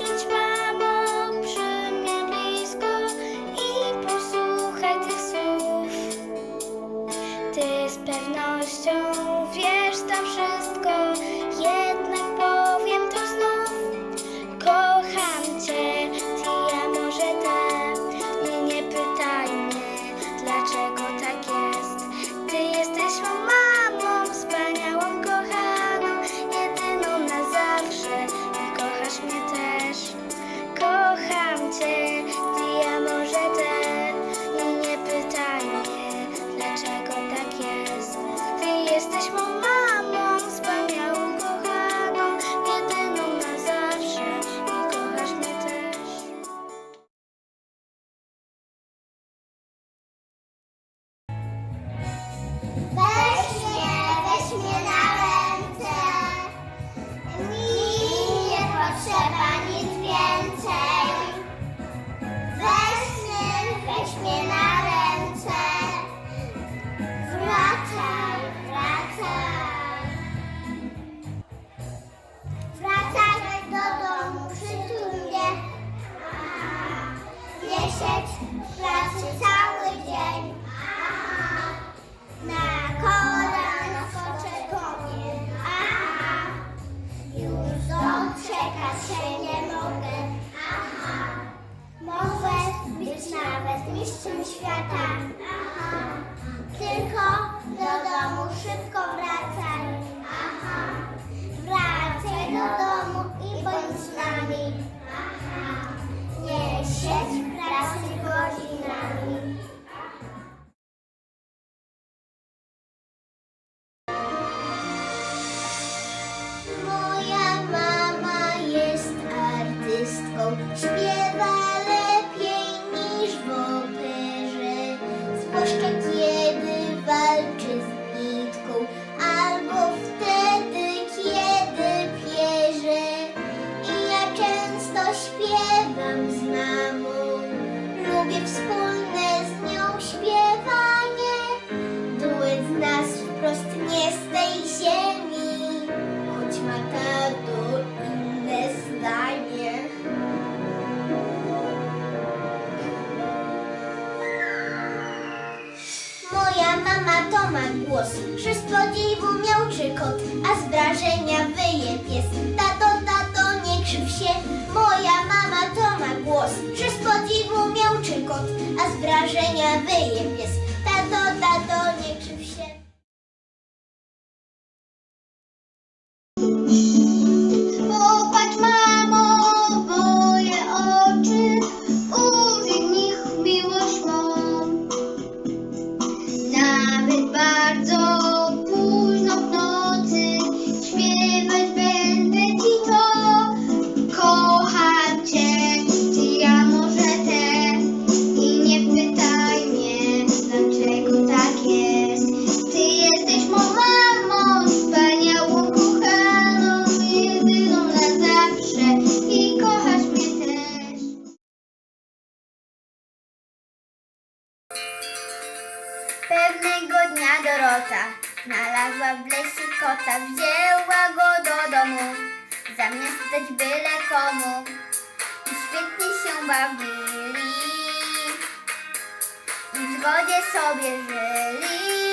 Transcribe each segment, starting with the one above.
emotions śpiewa mama to ma głos, przez podziwu miałczy kot, a z wrażenia wyje pies. Tato, tato, nie krzyw się, moja mama to ma głos, przez podziwu miałczy kot, a z wrażenia wyje pies. Dnia Dorota znalazła w lesie kota, wzięła go do domu, zamiast dać byle komu. I świetnie się bawili, i w zgodzie sobie żyli.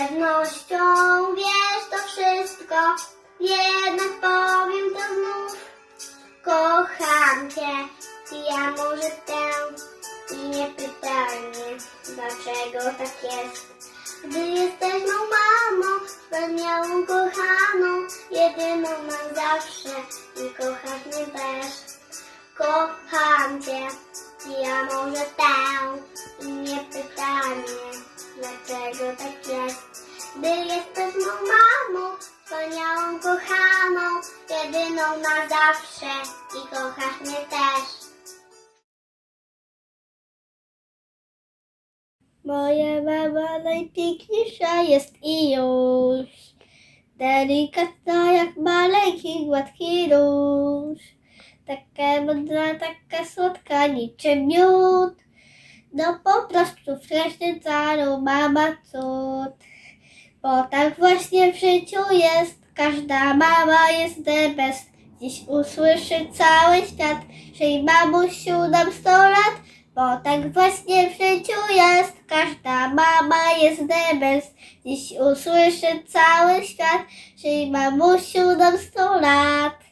Pewnością wiesz to wszystko, jednak powiem to znów. Kocham cię, ja może tę i nie pytaj mnie, dlaczego tak jest. Gdy jesteś mą mamą, wspaniałą, kochaną, jedyną na zawsze i kochasz mnie też. Kocham cię, ja może tę zawsze i kochasz mnie też. Moja mama najpiękniejsza jest i już. Delikatna jak maleńki, gładki róż. Taka mądra, taka słodka, niczym miód. No po prostu wstręczniczaną mama cud. Bo tak właśnie w życiu jest. Każda mama jest the best Dziś usłyszy cały świat Że jej mamusiu dam sto lat bo tak właśnie w życiu jest, każda mama jest the. Dziś usłyszy cały świat, że jej mamusiu dam sto lat.